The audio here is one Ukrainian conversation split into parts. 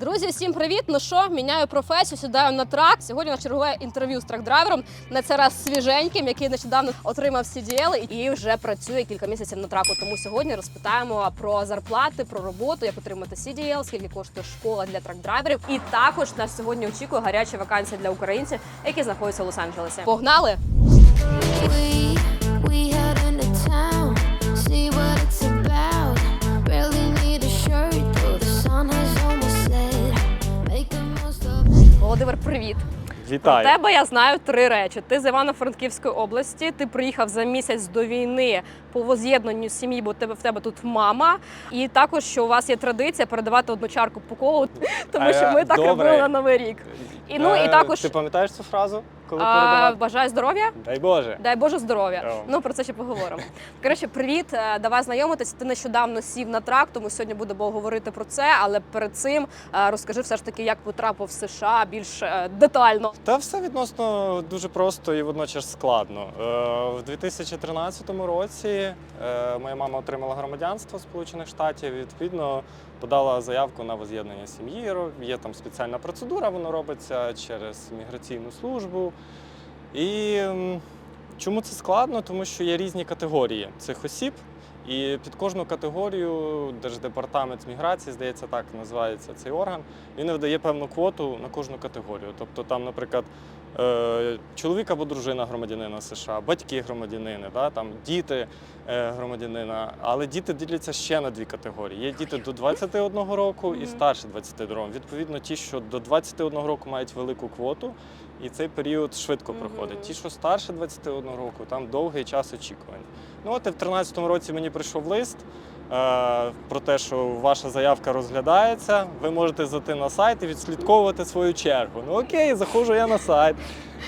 Друзі, всім привіт! Ну що, міняю професію, сідаю на трак. Сьогодні на чергове інтерв'ю з трак-драйвером. На це раз свіженьким, який нещодавно отримав CDL і вже працює кілька місяців на траку. Тому сьогодні розпитаємо про зарплати, про роботу, як отримати CDL, скільки коштує школа для трак-драйверів. І також нас сьогодні очікує гаряча вакансія для українців, які знаходяться в Лос-Анджелесі. Погнали! Володимир, привіт! Про Вітаю. тебе я знаю три речі. Ти з Івано-Франківської області. Ти приїхав за місяць до війни по воз'єднанню сім'ї, бо тебе в тебе тут мама. І також що у вас є традиція передавати одну чарку по колу, тому що ми Е, так добре. робили на новий рік. І ну і Е, також Ти пам'ятаєш цю фразу, коли передавати? бажаю здоров'я. Дай Боже. Дай Боже здоров'я. О. Ну про це ще поговоримо. Коротше, привіт, е, давай знайомитись. Ти нещодавно сів на трак, тому сьогодні будемо говорити про це. Але перед цим е, розкажи все ж таки, як потрапив в США більш е, детально. Та все відносно дуже просто і водночас складно. В 2013 році моя мама отримала громадянство Сполучених Штатів. Відповідно, подала заявку на воз'єднання сім'ї. Є там спеціальна процедура, воно робиться через міграційну службу. І чому це складно? Тому що є різні категорії цих осіб. І під кожну категорію Держдепартамент з міграції, здається, так називається цей орган. Він видає певну квоту на кожну категорію. Тобто, там, наприклад, е, чоловік або дружина громадянина США, батьки громадянини, да, там, діти е, громадянина. Але діти діляться ще на дві категорії. Є діти до 21 року і старше 21 року. Відповідно, ті, що до 21 року мають велику квоту, і цей період швидко проходить. Ті, що старше 21 року, там довгий час очікування. Ну от і в 2013 році мені прийшов лист е, про те, що ваша заявка розглядається. Ви можете зайти на сайт і відслідковувати свою чергу. Ну окей, заходжу я на сайт,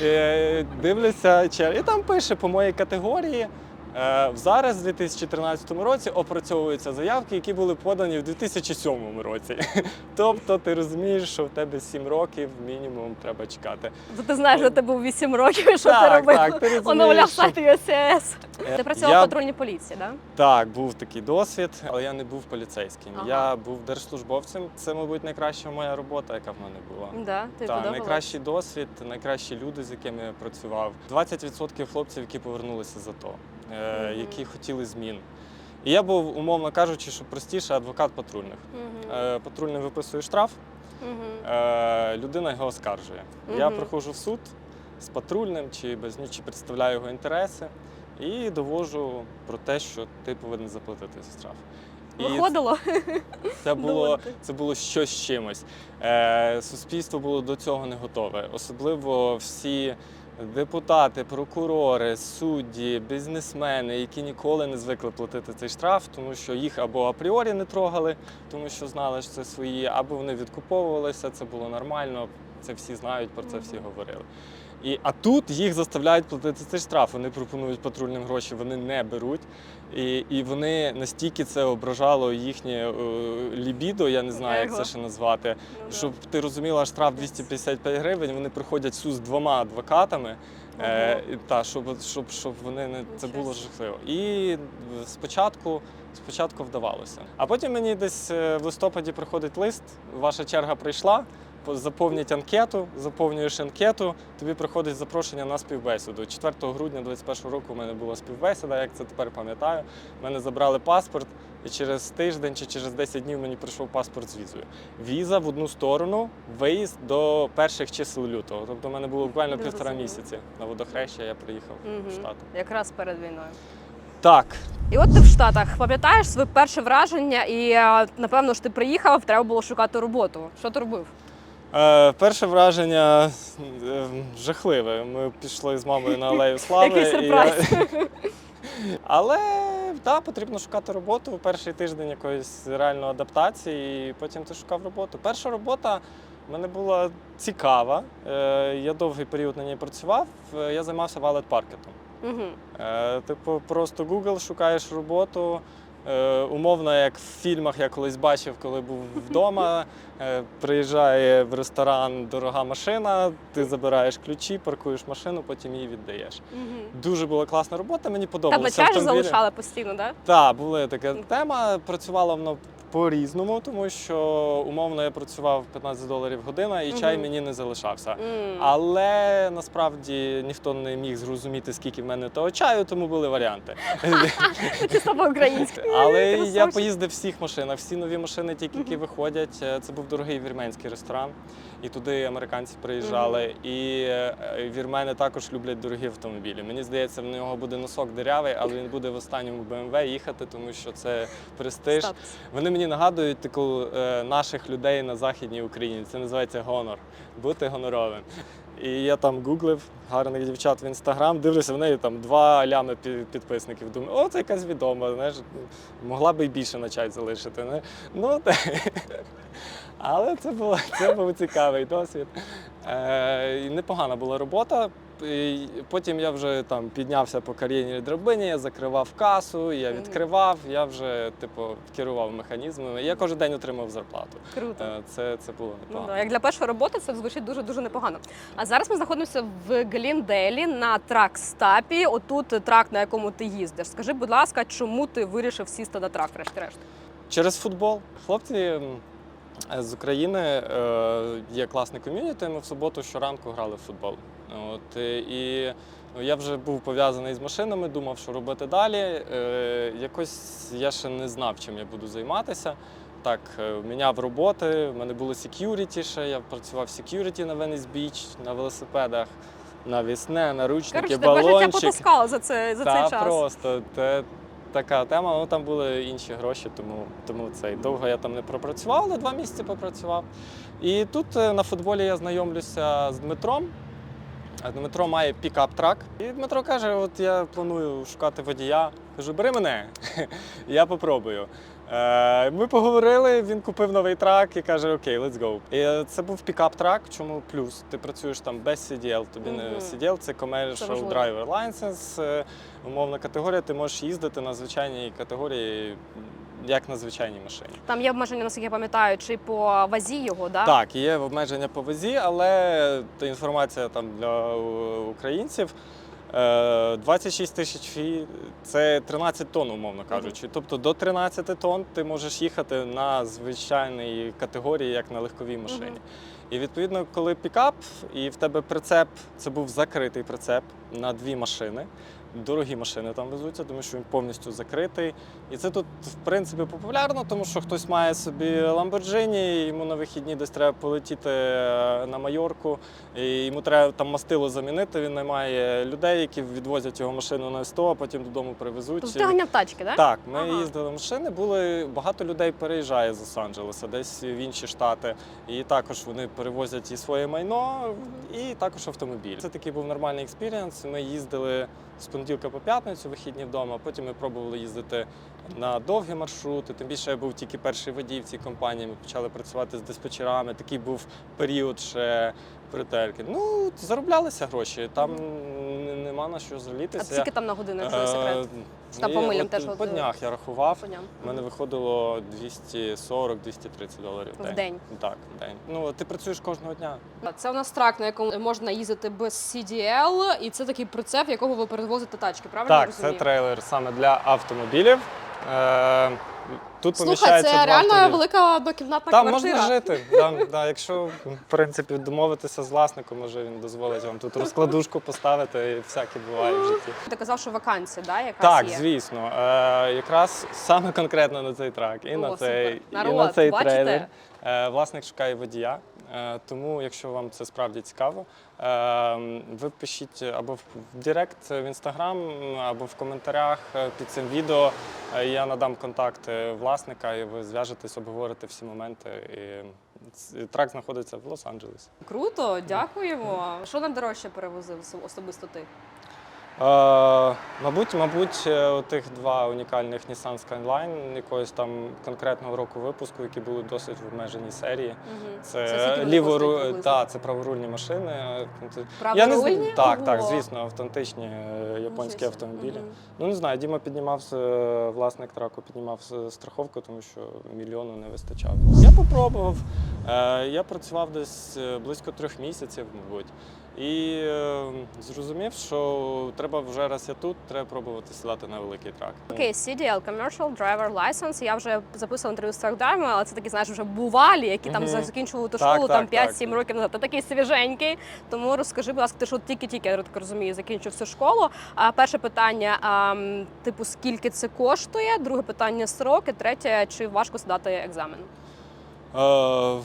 е, дивлюся чергу. І там пише по моїй категорії. Е, Зараз, в 2013 році, опрацьовуються заявки, які були подані в 2007 році. Тобто ти розумієш, що в тебе 7 років мінімум треба чекати. Ти знаєш, що ти був 8 років, що що ти робив? так, ти розумієш, Оновляв сайт USCS. Е, Ти працював я- в патрульній поліції, так? Так, був такий досвід, але я не був поліцейським. Ага. Я був держслужбовцем. Це, мабуть, найкраща моя робота, яка в мене була. Да? Да? Ти Так, найкращий досвід, найкращі люди, з якими я працював. 20% хлопців, які повернулися з АТО, е, Мгм. які хотіли змін. І я був, умовно кажучи, що простіше адвокат патрульних. Е, Патрульний виписує штраф, е, людина його оскаржує. Я Мгм. проходжу в суд з патрульним чи без нього, чи представляю його інтереси і довожу про те, що ти повинен заплатити за штраф. І Виходило? це було, це було щось з чимось. Е, суспільство було до цього не готове. Особливо всі депутати, прокурори, судді, бізнесмени, які ніколи не звикли платити цей штраф, тому що їх або апріорі не трогали, тому що знали, що це свої, або вони відкуповувалися, це було нормально. Це всі знають, про це всі говорили. І, а тут їх заставляють платити цей штраф. Вони пропонують патрульним гроші, вони не беруть. І, і вони настільки це ображало їхнє е, лібідо, я не знаю, як це ще назвати. Ну. Щоб ти розуміла, штраф 255 гривень, вони приходять в суд з двома адвокатами. Е, та, щоб, щоб, щоб вони не це було жахливо. І спочатку, спочатку вдавалося. А потім мені десь е, в листопаді приходить лист, ваша черга прийшла. По- Заповніть анкету, заповнюєш анкету, тобі приходить запрошення на співбесіду. 4 грудня 2021 року у мене була співбесіда, як це тепер пам'ятаю. Мене забрали паспорт, і через тиждень чи через 10 днів мені прийшов паспорт з візою. Віза в одну сторону, виїзд до перших чисел лютого. Тобто, в мене було буквально Не півтора розумію. місяці на водохреща. Я приїхав Мгм. в Штати. Якраз перед війною. Так, І от ти в Штатах пам'ятаєш своє перше враження, і е, напевно ж ти приїхав, треба було шукати роботу. Що ти робив? Е, перше враження е, жахливе. Ми пішли з мамою на алею слави. Який і сюрприз. я- Але так, потрібно шукати роботу. Перший тиждень якоїсь реальної адаптації, і потім ти шукав роботу. Перша робота в мене була цікава. Е, Я довгий період на ній працював. Е, Я займався валет-паркетом. Е, Типу, просто Google, шукаєш роботу. Е, Умовно, як в фільмах я колись бачив, коли був вдома. е, Приїжджає в ресторан дорога машина, ти забираєш ключі, паркуєш машину, потім її віддаєш. Угу. Дуже була класна робота, мені подобалося. Та чарі залишали постійно, так? Так, була така тема. Працювало воно по-різному, тому що умовно я працював 15 доларів година і чай мені не залишався. Mm. Але насправді ніхто не міг зрозуміти, скільки в мене того чаю, тому були варіанти. Чисто по українськи. Але я поїздив всіх машинах, всі нові машини, тільки які виходять. Е, Це був дорогий вірменський ресторан, і туди американці приїжджали. І е, вірмени також люблять дорогі автомобілі. Мені здається, в нього буде носок дирявий, але він буде в останньому BMW їхати, тому що це престиж. Статус. Вони мені нагадують таку е, наших людей на західній Україні. Це називається гонор. Бути гоноровим. І я там гуглив гарних дівчат в інстаграм, дивлюся в неї там два лями підписників. Думаю, о, це якась відома, знаєш, могла би й більше на чай залишити. Не? Ну. Але це було це був цікавий досвід. Е, непогана була робота. І потім я вже там піднявся по кар'єрній драбині, я закривав касу, я відкривав, я вже типу керував механізмами. Я кожен день отримав зарплату. Круто. Е, Це, це було Ну, непогано. да. Як для першої роботи це звучить дуже дуже непогано. А зараз ми знаходимося в Глінделі на трак-стапі. Отут трак, на якому ти їздиш. Скажи, будь ласка, чому ти вирішив сісти на трак, врешті-решт? Через футбол. Хлопці з України е, є класне ком'юніті. Ми в суботу щоранку грали в футбол. От, е, і ну, я вже був пов'язаний з машинами, думав, що робити далі. Е, якось я ще не знав, чим я буду займатися. Так, е, міняв роботи, в мене було security ще, я працював в security на Venice Beach, на велосипедах, на вісне, наручники, Коротше, тебе життя балончик. потискало за, це, за Та цей час. просто те, така тема. Ну там були інші гроші, тому, тому цей довго я там не пропрацював, але два місяці попрацював. І тут е, на футболі я знайомлюся з Дмитром. Дмитро має пікап-трак. І Дмитро каже: от я планую шукати водія. Кажу, бери мене, я попробую. Е, Ми поговорили, він купив новий трак і каже: Окей, let's go. І це був пікап-трак. Чому плюс? Ти працюєш там без CDL, тобі не Мгм. CDL, це Це Commercial важливо. Driver License, е, умовна категорія. Ти можеш їздити на звичайній категорії, як на звичайній машині. Там є обмеження, наскільки я пам'ятаю, чи по вазі його, да? Так, є обмеження по вазі, але інформація там для українців. Е, 26 тисяч фі це 13 тонн, умовно кажучи. Тобто до 13 тонн ти можеш їхати на звичайній категорії, як на легковій машині. І відповідно, коли пікап, і в тебе прицеп, це був закритий прицеп на дві машини. Дорогі машини там везуться, тому що він повністю закритий. І це тут, в принципі, популярно, тому що хтось має собі Lamborghini, йому на вихідні десь треба полетіти е, на Майорку, і йому треба там мастило замінити. Він наймає людей, які відвозять його машину на СТО, а потім додому привезуть. Тобто ти ганяв тачки, да? Так, ми Ага. їздили в машини. Були багато людей переїжджає з Лос-Анджелеса, десь в інші штати. І також вони перевозять і своє майно, і також автомобіль. Це такий був нормальний експірієнс. Ми їздили з понеділка по п'ятницю, вихідні вдома. Потім ми пробували їздити на довгі маршрути. Тим більше я був тільки перший водій в цій компанії. Ми почали працювати з диспетчерами. Такий був період ще претельки. Ну, зароблялися гроші. Там н- нема на що А жалітися. скільки там на годину, якщо не секрет? Чи там Е, по я милям от теж По от, днях я рахував. У мене виходило 240-230 доларів в В день. день. Так, в день. Ну, ти працюєш кожного дня. Це у нас трак, на якому можна їздити без CDL, і це такий прицеп, в якого ви перевозите тачки, правильно я так, це розумію? трейлер саме для автомобілів. Е, тут Слухай, це реально автомобілі. велика однокімнатна Там квартира. можна жити. Да, да, якщо в принципі домовитися з власником, може він дозволить вам тут розкладушку поставити і всяке буває в житті. Ти казав, що вакансія, да, якась Так, є? звісно. Е, якраз саме конкретно на цей трак і О, на цей, супер. і на цей бачите? трейлер. Е, власник шукає водія. Е, тому, якщо вам це справді цікаво, е, ви пишіть або в Директ в інстаграм, або в коментарях е, під цим відео. Е, Я надам контакти власника, і ви зв'яжетесь, обговорите всі моменти. І трак знаходиться в Лос-Анджелесі. Круто, дякуємо. Що найдорожче перевозив осо- особисто ти? Е, мабуть, мабуть, е, отих два унікальних Nissan Skyline якогось там конкретного року випуску, які були досить в обмеженій серії. Угу. Це, вони лівору... та, це праворульні машини. Це- Праворульні? зна- Так, так, звісно, автентичні е, японські автомобілі. Мгм. Ну не знаю, Діма піднімав власник траку, піднімав страховку, тому що мільйону не вистачало. Я попробував. Е, Я працював десь близько трьох місяців, мабуть. І е, зрозумів, що треба вже раз я тут, треба пробувати сідати на великий трак. Окей, CDL, Commercial Driver License. Я вже записувала інтерв'ю з тракдарами, але це такі, знаєш, вже бувалі, які там Мгм. закінчували ту школу так, там 5-7 так. років назад. Ти такий свіженький. Тому розкажи, будь ласка, ти от тільки-тільки, я так розумію, закінчив цю школу. А перше питання, а, типу, скільки це коштує? Друге питання сроки. Третє, чи важко здати екзамен? Е,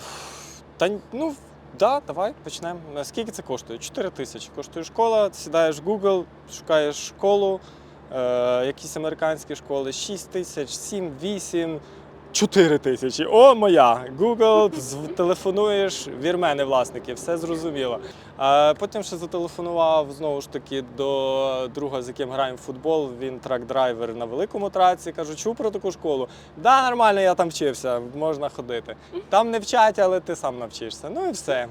та ну, да, давай почнемо. Е, Скільки це коштує? 4 тисячі коштує школа. Сідаєш в Google, шукаєш школу, е, якісь американські школи, 6 тисяч, 7, 8. 4 тисячі. О, моя! Google, телефонуєш, вірмени власники, все зрозуміло. Потім ще зателефонував знову ж таки до друга, з яким граємо в футбол. Він трак-драйвер на великому траці. Кажу, чув про таку школу. Да, нормально, я там вчився, можна ходити. Там не вчать, але ти сам навчишся. Ну і все.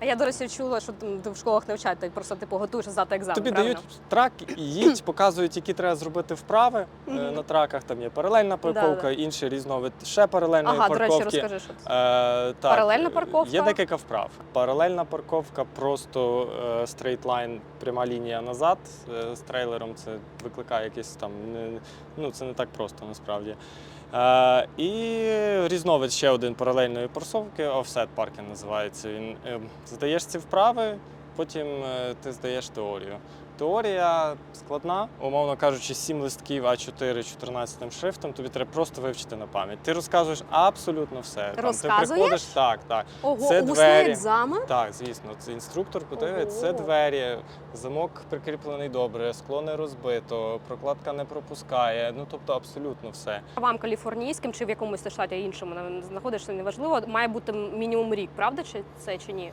А я, до речі, чула, що там в школах не вчать, ти просто типу готуєшся здати екзамен. Тобі правильно? дають трак, їдь, показують, які треба зробити вправи е, на траках. Там є паралельна парковка, Да-да. інший різновид ще паралельної Ага, до парковки. речі, розкажи, що це. Е, так, Паралельна парковка? Є декілька вправ. Паралельна парковка просто е, straight пряма лінія назад. Е, з трейлером це викликає якесь там. Не, ну, це не так просто насправді. Е, і різновид ще один паралельної парковки, офсет паркінг називається. Він е, здаєш ці вправи, потім е, ти здаєш теорію. Теорія складна, умовно кажучи, 7 листків А4 14 шрифтом, тобі треба просто вивчити на пам'ять. Ти розказуєш абсолютно все. Там, ти приходиш, так, так. Ого, це двері. екзамен? Так, звісно, це інструктор подивиться, це двері, замок прикріплений добре, скло не розбито, прокладка не пропускає. Ну тобто абсолютно все. Вам каліфорнійським чи в якомусь штаті іншому знаходишся, неважливо, має бути мінімум рік, правда чи це чи ні?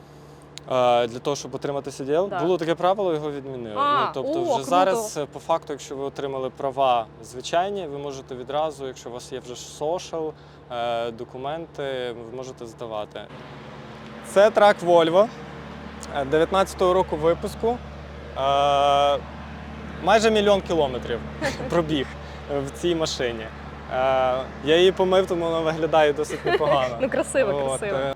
Е, Для того, щоб отримати CDL, Да. було таке правило, його відмінили. А, ну, тобто, о, вже круто. зараз, е, по факту, якщо ви отримали права звичайні, ви можете відразу, якщо у вас є вже social, е, документи, ви можете здавати. Це трак Volvo е, 19-го року випуску. Е, Майже мільйон кілометрів пробіг е, в цій машині. Е, Я її помив, тому вона виглядає досить непогано. Ну красиво, От, красиво. е,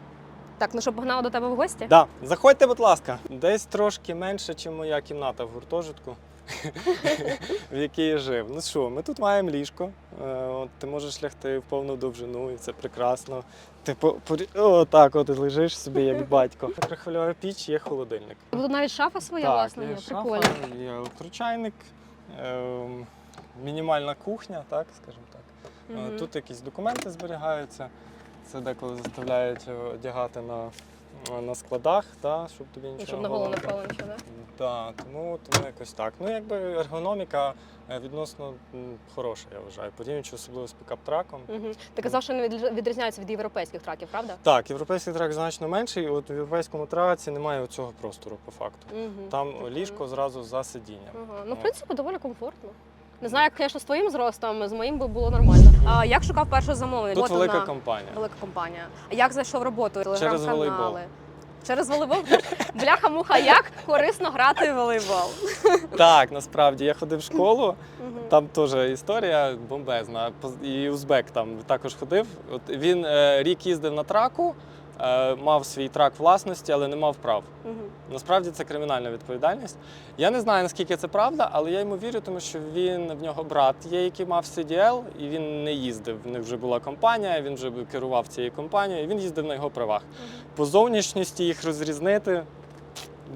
Так, ну що, погнала до тебе в гості? Да. Заходьте, будь ласка. Десь трошки менше, ніж моя кімната в гуртожитку, в якій я жив. Ну що, ми тут маємо ліжко. Е, От, ти можеш лягти в повну довжину, і це прекрасно. Ти по, порі- о, так, от лежиш собі, як батько. Трихвильова піч, є холодильник. Тут навіть шафа своя так, власна, є є, шафа, прикольно. є електрочайник, ем, мінімальна кухня, так, скажімо так. Е, Мгм. Тут якісь документи зберігаються. Це деколи заставляють одягати на, на складах, та, щоб тобі нічого І щоб на голову не впало нічого, так? Так, тому, тому якось так. Ну, якби ергономіка е, відносно хороша, я вважаю. Порівнюючи особливо з пікап-траком. Угу. Ти казав, що не відріз- відрізняється від європейських траків, правда? Так, європейський трак значно менший, от в європейському траці немає цього простору по факту. Угу. Там ліжко зразу за сидінням. Ага. Ну, в принципі, доволі комфортно. Не знаю, як звісно, з твоїм зростом, з моїм би було нормально. А як шукав перше замовлення? Тут Роботу велика на... компанія. велика компанія. А як знайшов роботу? Через Телеграм-канали? волейбол. Через волейбол? Бляха-муха, як корисно грати в волейбол. Так, насправді я ходив в школу. Там теж історія бомбезна. І Узбек там також ходив. От він е, рік їздив на траку, мав свій трак власності, але не мав прав. Мгм. Насправді це кримінальна відповідальність. Я не знаю наскільки це правда, але я йому вірю, тому що він в нього брат є, який мав CDL, і він не їздив. В них вже була компанія, він вже керував цією компанією, і він їздив на його правах. По зовнішності їх розрізнити.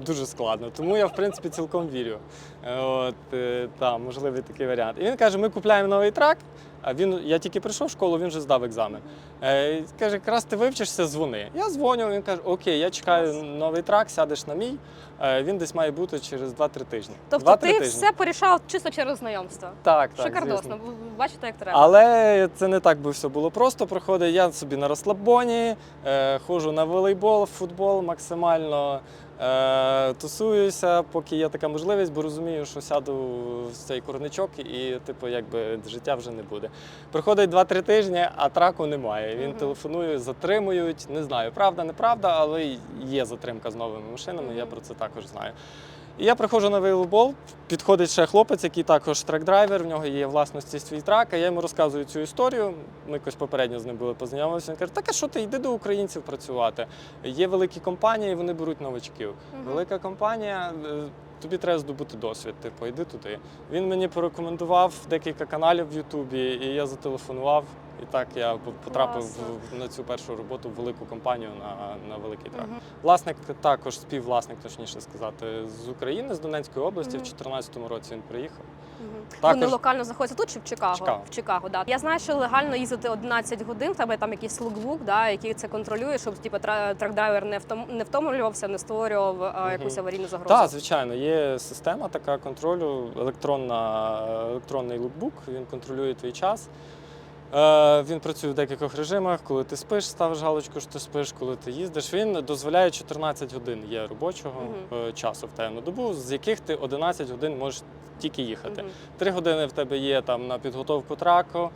Дуже складно, тому я в принципі цілком вірю. Е, От е, та, можливий такий варіант. І він каже: ми купляємо новий трак. А він, я тільки прийшов в школу, він вже здав екзамен. Е, каже, якраз ти вивчишся, дзвони. Я дзвоню, він каже, окей, я чекаю новий трак, сядеш на мій. Е, він десь має бути через 2-3 тижні. Тобто 2-3 ти тижні. все порішав чисто через знайомство. Так, так. Шикардосно. звісно. Бачите, як треба. Але це не так би все було просто. Проходить я собі на розслабоні, е, ходжу на волейбол, футбол максимально. Е, тусуюся, поки є така можливість, бо розумію, що сяду в цей курничок і, типу, якби життя вже не буде. Проходить 2-3 тижні, а траку немає. Він телефонує, затримують. Не знаю, правда, неправда, але є затримка з новими машинами, я про це також знаю. І я приходжу на волейбол, підходить ще хлопець, який також трек-драйвер, в нього є власності свій трак, а я йому розказую цю історію. Ми якось попередньо з ним були познайомилися. Він каже, так а що ти, йди до українців працювати. Є великі компанії, вони беруть новачків. Мгм. Велика компанія, е, тобі треба здобути досвід. Типу, йди туди. Він мені порекомендував декілька каналів в Ютубі, і я зателефонував. І так я потрапив Класно. на цю першу роботу в велику компанію на, на великий трак. Мгм. Власник також співвласник, точніше сказати, з України, з Донецької області. Мгм. В 2014 році він приїхав. Мгм. Також- Вони локально знаходяться тут чи в Чикаго? Чикаго. В Чикаго, да. Я знаю, що легально їздити 11 годин, в тебе там якийсь лукбук, да, який це контролює, щоб типу, трак-драйвер не втом... не втомлювався, не створював а, Мгм. якусь аварійну загрозу. Так, звичайно, є система така контролю, електронна, електронний лукбук, він контролює твій час. Е, Він працює в декількох режимах. Коли ти спиш, ставиш галочку, що ти спиш, коли ти їздиш. Він дозволяє 14 годин є робочого е, часу в тебе на добу, з яких ти 11 годин можеш тільки їхати. Три години в тебе є там на підготовку траку,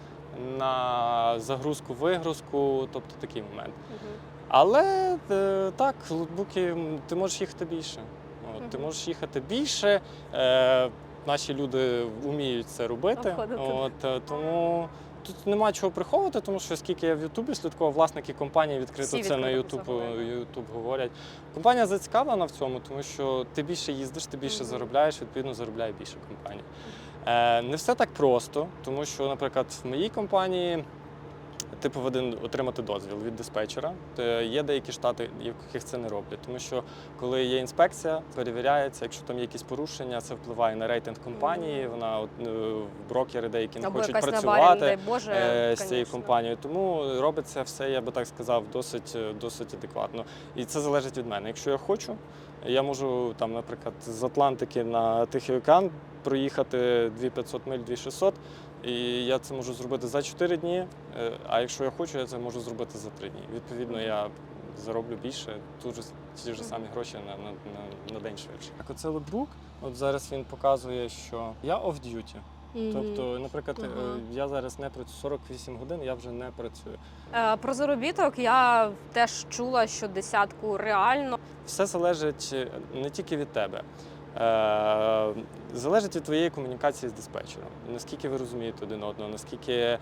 на загрузку, вигрузку, тобто такий момент. Мгм. Але е, так, лутбуки ти можеш їхати більше. От, Ти можеш їхати більше. Е, наші люди вміють це робити. Обходити. От, тому тут нема чого приховувати, тому що скільки я в Ютубі слідкував, власники компанії відкрито Всі це на Ютуб, говорять. Ютуб говорять. Компанія зацікавлена в цьому, тому що ти більше їздиш, ти більше Мгм. заробляєш, відповідно заробляє більше компанія. Е, не все так просто, тому що, наприклад, в моїй компанії ти повинен отримати дозвіл від диспетчера. Е, Є деякі штати, в яких це не роблять, тому що коли є інспекція, перевіряється, якщо там є якісь порушення, це впливає на рейтинг компанії. Вона от, е, брокери деякі не Або хочуть працювати дай Боже, е, з цією конечно. компанією. Тому робиться все, я би так сказав, досить, досить адекватно. І це залежить від мене. Якщо я хочу, я можу там, наприклад, з Атлантики на Тихий океан проїхати 2500 миль, 2600, і я це можу зробити за 4 дні. е, А якщо я хочу, я це можу зробити за 3 дні. Відповідно, я зароблю більше, тут же ті ж самі гроші на, на, на, на день швидше. Так, оце лукбук. От зараз він показує, що я off-duty. Мгм. Тобто, наприклад, е, Ага. я зараз не працюю 48 годин, я вже не працюю. Е, Про заробіток я теж чула, що десятку реально. Все залежить е, не тільки від тебе. Е, залежить від твоєї комунікації з диспетчером. Наскільки ви розумієте один одного, наскільки е,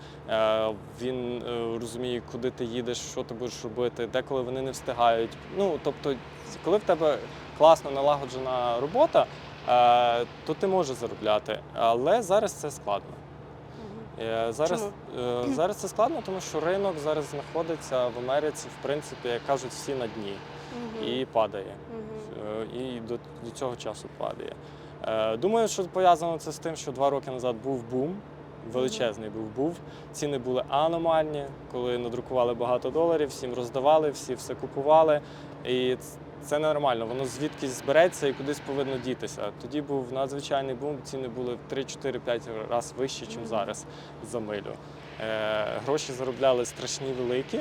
він е, розуміє, куди ти їдеш, що ти будеш робити, деколи вони не встигають. Ну, тобто, коли в тебе класно налагоджена робота, то ти можеш заробляти. Але зараз це складно. Зараз, е, зараз це складно, тому що ринок зараз знаходиться в Америці, в принципі, як кажуть, всі на дні Мгм. і падає. Мгм. Е, І до, до цього часу падає. Е, Думаю, що пов'язано це з тим, що два роки назад був бум. Величезний був був. Ціни були аномальні, коли надрукували багато доларів, всім роздавали, всі все купували. І це нормально, воно звідкись збереться і кудись повинно дітися. Тоді був надзвичайний бум, ціни були в 3-4-5 разів вищі, ніж зараз за милю. Е, гроші заробляли страшні великі,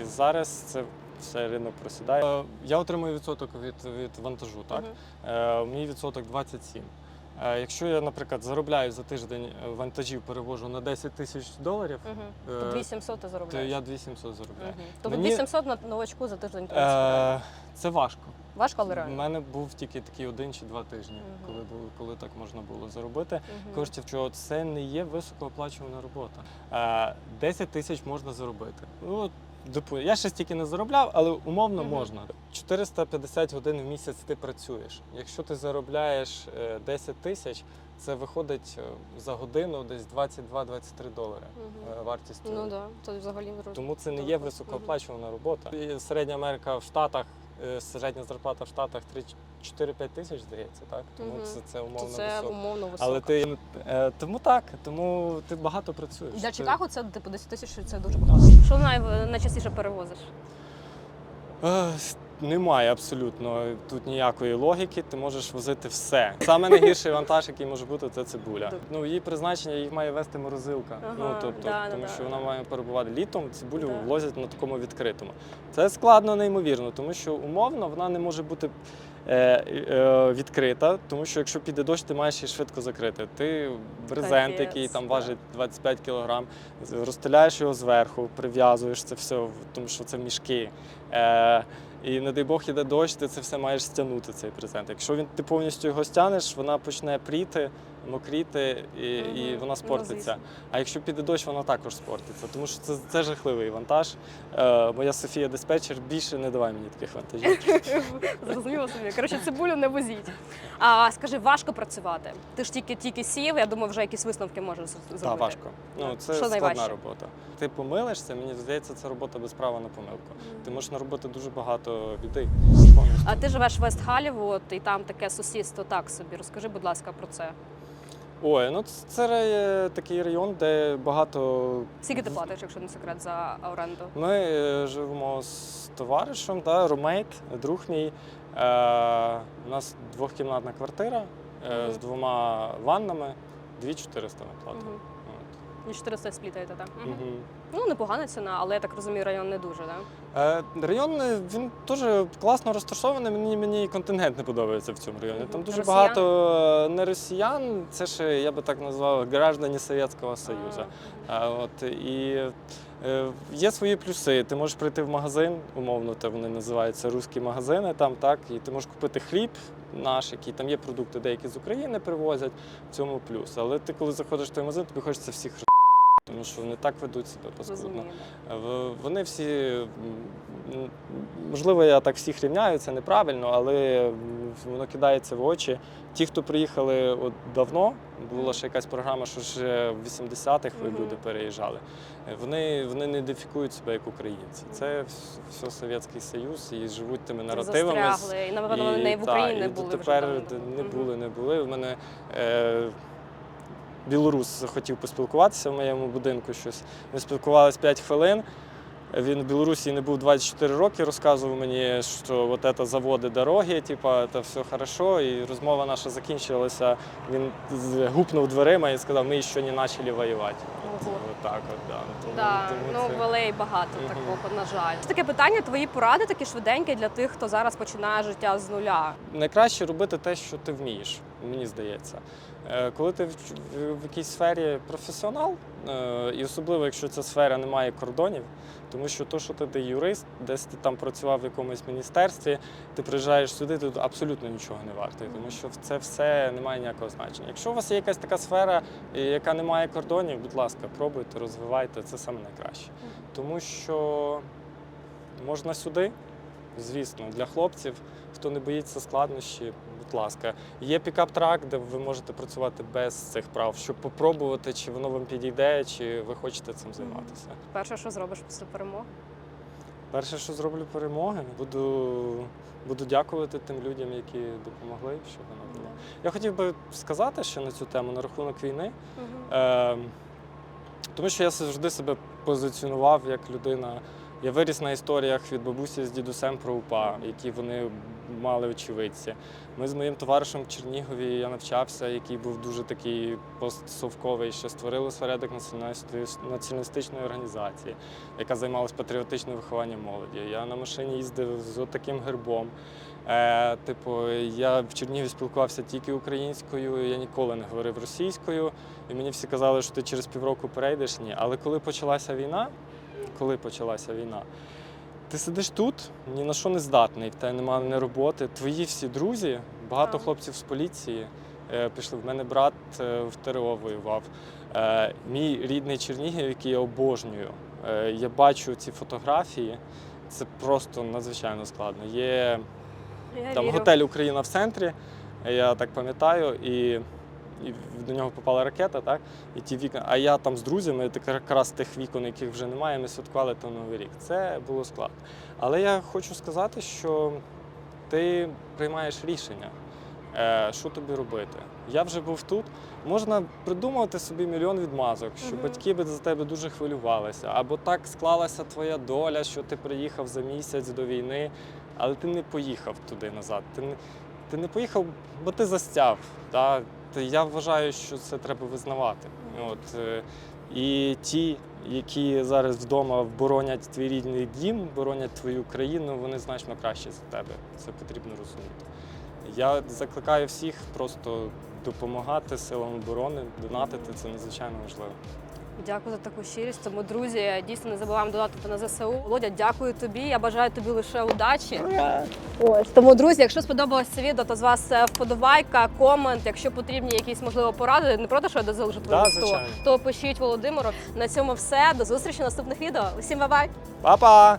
і зараз це все ринок просідає. Е, я отримую відсоток від, від вантажу, так? Е, мій відсоток 27. Е, якщо я, наприклад, заробляю за тиждень е, вантажів, перевожу на 10 тисяч доларів. Е, То 2700 ти то заробляєш. я 2700 заробляю. Мгм. Тобто Мені- 2700 на новачку за тиждень. Е, це важко. Важко, але У реально. мене був тільки такий один чи два тижні, Мгм. коли, було, коли так можна було заробити. Мгм. Коштів, що це не є високооплачувана робота. Е, 10 тисяч можна заробити. Ну, от, допу- я ще стільки не заробляв, але умовно Мгм. можна. 450 годин в місяць ти працюєш. Якщо ти заробляєш е, 10 тисяч, це виходить е, за годину десь 22-23 долари mm -hmm. вартість. Ну е, так, да, то взагалі зрозуміло. тому це не є високооплачувана робота. І середня Америка в Штатах, е, середня зарплата в Штатах 3-4-5 тисяч, здається, так? Тому Мгм. це, це То умовно це високо. умовно високо. Але ти е, тому так, тому ти багато працюєш. Для Ти- Чикаго це типу 10 тисяч це дуже багато. Що най... найчастіше перевозиш? Е, Немає абсолютно тут ніякої логіки. Ти можеш возити все. Саме найгірший вантаж, який може бути, це цибуля. Ну її призначення їх має вести морозилка. Ага, ну тобто, да, да, тому да. що вона має перебувати літом. Цибулю Да. возять на такому відкритому. Це складно неймовірно, тому що умовно вона не може бути. Е, е, Відкрита, тому що якщо піде дощ, ти маєш її швидко закрити. Ти брезент, який там важить 25 кг, розстеляєш його зверху, прив'язуєш це все, тому що це мішки. Е, і не дай Бог іде дощ, ти це все маєш стягнути, цей презент. Якщо він ти повністю його стягнеш, вона почне пріти, мокріти, і, і вона спортиться. А якщо піде дощ, вона також спортиться. Тому що це, це жахливий вантаж. Е, моя Софія диспетчер більше не давай мені таких вантажів. Зрозуміло собі. Коротше, цибулю не возіть. А скажи, важко працювати. Ти ж тільки тільки сів, я думаю, вже якісь висновки можеш зробити. Так, важко. Ну, це Що складна найважче? робота. Ти помилишся, мені здається, це робота без права на помилку. Ти можеш наробити дуже багато людей. А ти живеш в Вест Халівуд, і там таке сусідство так собі. Розкажи, будь ласка, про це. Ой, ну це, це такий район, де багато. Скільки ти платиш, якщо не секрет, за оренду? Ми е, живемо з товаришем, да, румейт, друг мій. Е, у нас двохкімнатна квартира е, з двома ваннами, 2400 ми платимо. Мгм. От. 400 сплітаєте, так? Мгм. Ну, непогана ціна, але я так розумію, район не дуже, так? Е, Район е, він дуже класно розташований. Мені мені і контингент не подобається в цьому районі. Там дуже Росіян? багато е, не росіян, це ще я би так назвав граждані Совєтського Союзу. А, от і е, є свої плюси. Ти можеш прийти в магазин, умовно, те вони називаються русські магазини. Там так, і ти можеш купити хліб наш, який там є продукти, деякі з України привозять. В цьому плюс. Але ти, коли заходиш в той магазин, тобі хочеться всіх тому що вони так ведуть себе паскудно. Розумію. Вони всі, можливо, я так всіх рівняю, це неправильно, але воно кидається в очі. Ті, хто приїхали от давно, була ще якась програма, що ще в 80-х ви люди переїжджали. е, Вони, вони не ідентифікують себе як українці. Це все Совєтський Союз і живуть тими наративами. Застрягли. І, вони і в та, Україні не і були Тепер вже давно. не були, не були. У мене е, білорус захотів поспілкуватися в моєму будинку. Щось. Ми спілкувалися 5 хвилин. Він в Білорусі не був 24 роки, розказував мені, що от це заводи дороги, типа, це все хорошо. І розмова наша закінчилася. Він гупнув дверима і сказав, ми ще не почали воювати. От, так от, да. Тому, Да, тому ну це- в LA багато такого, на жаль. Таке питання, твої поради такі швиденькі для тих, хто зараз починає життя з нуля. найкраще робити те, що ти вмієш, мені здається. Е, Коли ти в, в- в якійсь сфері професіонал, е, і особливо якщо ця сфера не має кордонів, тому що то, що ти, ти юрист, десь ти там працював в якомусь міністерстві, ти приїжджаєш сюди, ти абсолютно нічого не вартий, тому що це все не має ніякого значення. Якщо у вас є якась така сфера, е, яка не має кордонів, будь ласка, пробуйте, розвивайте, це саме найкраще. Тому що можна сюди, звісно, для хлопців, хто не боїться складнощі, будь ласка. Є пікап-трак, де ви можете працювати без цих прав, щоб попробувати, чи воно вам підійде, чи ви хочете цим займатися. Перше, що зробиш після перемоги? Перше, що зроблю перемоги, буду, буду дякувати тим людям, які допомогли, щоб воно було. Я хотів би сказати ще на цю тему на рахунок війни. Е, тому що я завжди себе позиціонував як людина. Я виріс на історіях від бабусі з дідусем про УПА, які вони мали очевидці. Ми з моїм товаришем в Чернігові я навчався, який був дуже такий постсовковий, ще створили осередок націоналістичної організації, яка займалася патріотичним вихованням молоді. Я на машині їздив з таким гербом. Е, типу, я в Чернігові спілкувався тільки українською, я ніколи не говорив російською. І мені всі казали, що ти через півроку перейдеш. Ні. Але коли почалася війна, коли почалася війна, ти сидиш тут, ні на що не здатний, в тебе немає ні роботи. Твої всі друзі, багато хлопців з поліції е, пішли. В мене брат е, в ТРО воював. Е, мій рідний Чернігів, який я обожнюю. Е, я бачу ці фотографії. Це просто надзвичайно складно. Є Я там вірю. готель Україна в центрі, я так пам'ятаю, і, і до нього попала ракета, так? І ті вікна. А я там з друзями, так якраз тих вікон, яких вже немає, ми святкували там Новий рік. Це було складно. Але я хочу сказати, що ти приймаєш рішення, е, що тобі робити. Я вже був тут. Можна придумувати собі мільйон відмазок, що Мгм. батьки би за тебе дуже хвилювалися, або так склалася твоя доля, що ти приїхав за місяць до війни, але ти не поїхав туди назад. Ти не, ти не поїхав, бо ти застяв. Та? Я вважаю, що це треба визнавати. От, е, і ті, які зараз вдома боронять твій рідний дім, боронять твою країну, вони значно краще за тебе. Це потрібно розуміти. Я закликаю всіх просто допомагати силам оборони, донатити це надзвичайно важливо. Дякую за таку щирість. Тому, друзі, дійсно не забуваємо додати на ЗСУ. Володя, дякую тобі. Я бажаю тобі лише удачі. Ось тому, друзі, якщо сподобалось це відео, то з вас е, вподобайка, комент. Якщо потрібні якісь можливо поради, не про те, що я твою Да, звичайно. то пишіть Володимиру. На цьому все. До зустрічі в наступних відео. Усім ба-бай! Па-па!